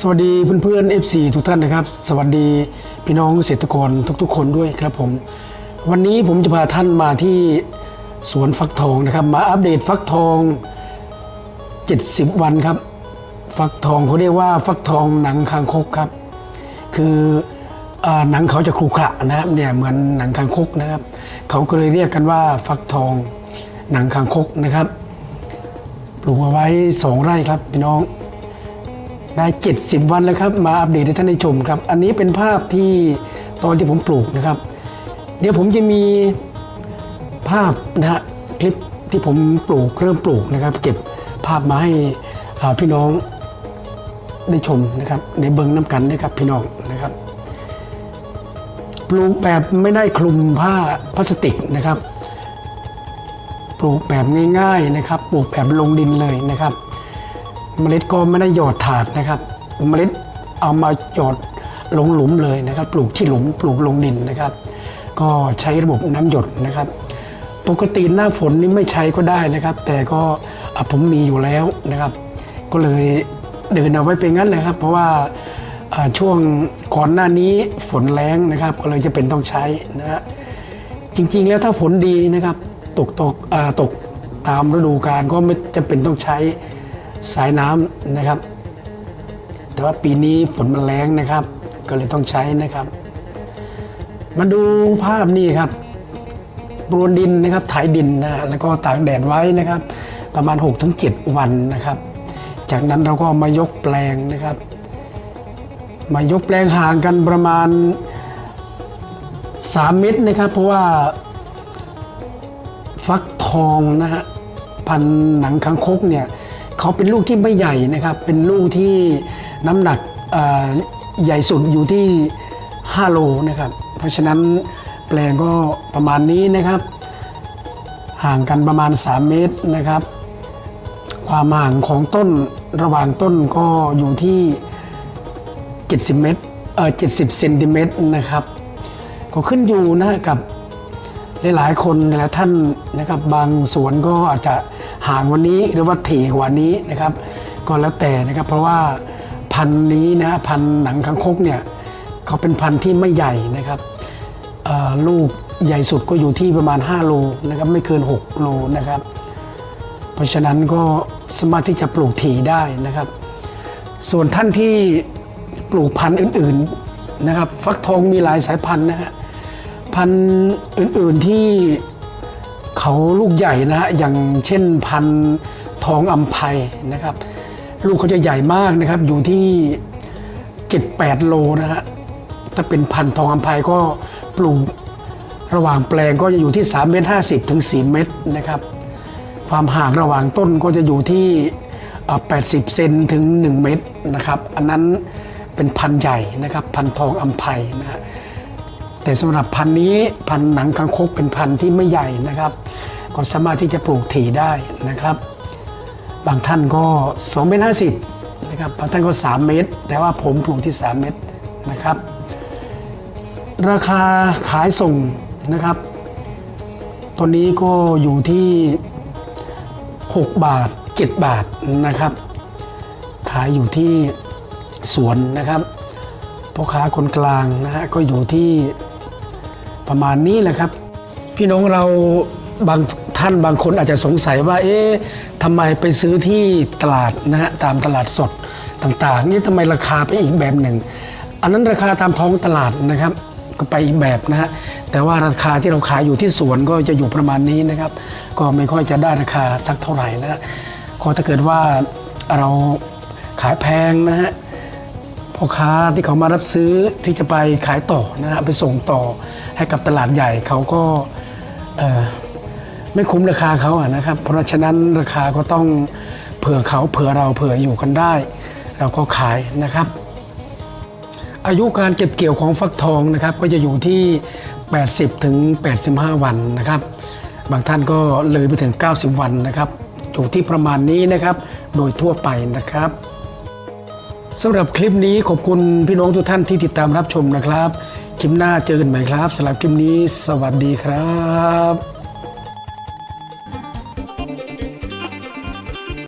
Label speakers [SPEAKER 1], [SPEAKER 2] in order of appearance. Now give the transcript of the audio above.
[SPEAKER 1] สวัสดีเพื่อนๆ FC ทุกท่านนะครับ สวัสดีพี่น้องเกษตรกรทุกๆ คนด้วยครับผม วันนี้ผมจะพาท่านมาที่สวนฟักทองนะครับ มาอัปเดตฟักทอง 70 วันครับ ฟักทองเขาเรียกว่าฟักทองหนังคางคกครับ คืออหนังเขาจะครุขระนะครับเนี่ยเหมือนหนังคางคกนะครับ เขาก็เลยเรียกกันว่าฟักทองหนังคางคกนะครับ ปลูกเอาไว้สองไร่ครับพี่น้อง ได้ 70 วันแล้วครับ มาอัปเดตให้ท่านได้ชมครับ อันนี้เป็นภาพที่ตอนที่ผมปลูกนะครับ เดี๋ยวผมจะมีภาพนะฮะคลิปที่ผมปลูกเริ่มปลูกนะครับ เก็บภาพมาให้พี่น้องได้ชมนะครับในเบิงน้ำกันนะครับพี่น้องนะครับ ปลูกแบบไม่ได้คลุมผ้าพลาสติกนะครับ ปลูกแบบง่ายๆนะครับ ปลูกแบบลงดินเลยนะครับ เมล็ดก็ไม่ได้หยอดถาดนะครับเมล็ดเอามาหยอดลงหลุมเลยนะครับ ปลูกที่หลุมปลูกลงดินนะครับ ก็ใช้ระบบน้ำหยดนะครับ ปกติหน้าฝนนี่ไม่ใช้ก็ได้นะครับ แต่ก็ผมมีอยู่แล้วนะครับ ก็เลยเดินเอาไว้เป็นงั้นเลยครับ เพราะว่าช่วงก่อนหน้านี้ฝนแรงนะครับ ก็เลยจะเป็นต้องใช้นะฮะจริงๆแล้วถ้าฝนดีนะครับ ตกตกตกตามฤดูกาลก็ไม่จำเป็นต้องใช้ สายน้ำนะครับ แต่ว่าปีนี้ฝนมันแรงนะครับ ก็เลยต้องใช้นะครับ มาดูภาพนี่ครับปรวนดินนะครับถ่ายดินนะแล้วก็ตากแดดไว้นะครับ ประมาณ 6-7 วันนะครับ จากนั้นเราก็มายกแปลงนะครับ มายกแปลงห่างกันประมาณ 3 เม็ดนะครับ เพราะว่าฟักทองนะฮะพันหนังคังคกเนี่ย เขาเป็นลูกที่ไม่ใหญ่นะครับ เป็นลูกที่น้ำหนักใหญ่สุดอยู่ที่ 5 โลนะครับ เพราะฉะนั้นแปลงก็ประมาณนี้นะครับ ห่างกันประมาณ 3 เมตรนะครับ ความห่างของต้นระหว่างต้นก็อยู่ที่ 70 เมตรเออ70เซนติเมตรนะครับ ก็ขึ้นอยู่นะกับ หลายๆคนหลายท่านนะครับบางสวนก็อาจจะห่างวันนี้หรือว่าถี่กว่านี้นะครับ ก็แล้วแต่นะครับ เพราะว่าพันธุ์นี้นะพันธุ์หนังคังคกเนี่ยเขาเป็นพันธุ์ที่ไม่ใหญ่นะครับลูกใหญ่สุดก็อยู่ที่ประมาณ 5 โลนะครับไม่เกิน 6 โลนะครับ เพราะฉะนั้นก็สามารถที่จะปลูกถี่ได้นะครับ ส่วนท่านที่ปลูกพันธุ์อื่น ๆนะครับ ฟักทองมีหลายสายพันธุ์นะฮะ พันธุ์อื่นๆที่เขาลูกใหญ่นะฮะอย่างเช่นพันธุ์ทองอัมภัยนะครับ ลูกเขาจะใหญ่มากนะครับ อยู่ที่ 7-8 โลนะฮะถ้าเป็นพันธุ์ทองอัมภัยก็ปลูกระหว่างแปลงก็จะอยู่ที่3เมตร50 ถึง 4 เมตรนะครับ ความห่างระหว่างต้นก็จะอยู่ที่ 80 เซนถึง 1 เมตรนะครับ อันนั้นเป็นพันธุ์ใหญ่นะครับ พันธุ์ทองอัมภัยนะฮะ แต่สำหรับพันธุ์นี้พันธุ์หนังคังคกเป็นพันธุ์ที่ไม่ใหญ่นะครับ ก็สามารถที่จะปลูกถี่ได้นะครับ บางท่านก็2เมตร50นะครับบางท่านก็ 3 เมตร แต่ว่าผมปลูกที่ 3 เมตรนะครับ ราคาขายส่งนะครับตัวนี้ก็อยู่ที่ 6 บาท 7 บาทนะครับ ขายอยู่ที่สวนนะครับ พ่อค้าคนกลางนะฮะก็อยู่ที่ประมาณนี้แหละครับ พี่น้องเราบางท่านบางคนอาจจะสงสัยว่า เอ๊ะทำไมไปซื้อที่ตลาดนะฮะตามตลาดสดต่างๆ นี่ทำไมราคาไปอีกแบบหนึ่ง อันนั้นราคาตามท้องตลาดนะครับ ก็ไปอีกแบบนะฮะแต่ว่าราคาที่เราขายอยู่ที่สวนก็จะอยู่ประมาณนี้นะครับ ก็ไม่ค่อยจะได้ราคาสักเท่าไหร่นะฮะก็ถ้าเกิดว่าเราขายแพงนะฮะ พ่อค้าที่เขามารับซื้อที่จะไปขายต่อนะฮะไปส่งต่อให้กับตลาดใหญ่เขาก็ไม่คุ้มราคาเขาอะนะครับ เพราะฉะนั้นราคาก็ต้องเผื่อเขาเผื่อเราเผื่ออยู่กันได้ เราก็ขายนะครับ อายุการเก็บเกี่ยวของฟักทองนะครับ ก็จะอยู่ที่ 80ถึง85 วันนะครับ บางท่านก็เลยไปถึง 90 วันนะครับอยู่ที่ประมาณนี้นะครับ โดยทั่วไปนะครับ สำหรับคลิปนี้ขอบคุณพี่น้องทุกท่านที่ติดตามรับชมนะครับ คลิปหน้าเจอกันใหม่ครับสำหรับคลิปนี้ สวัสดีครับ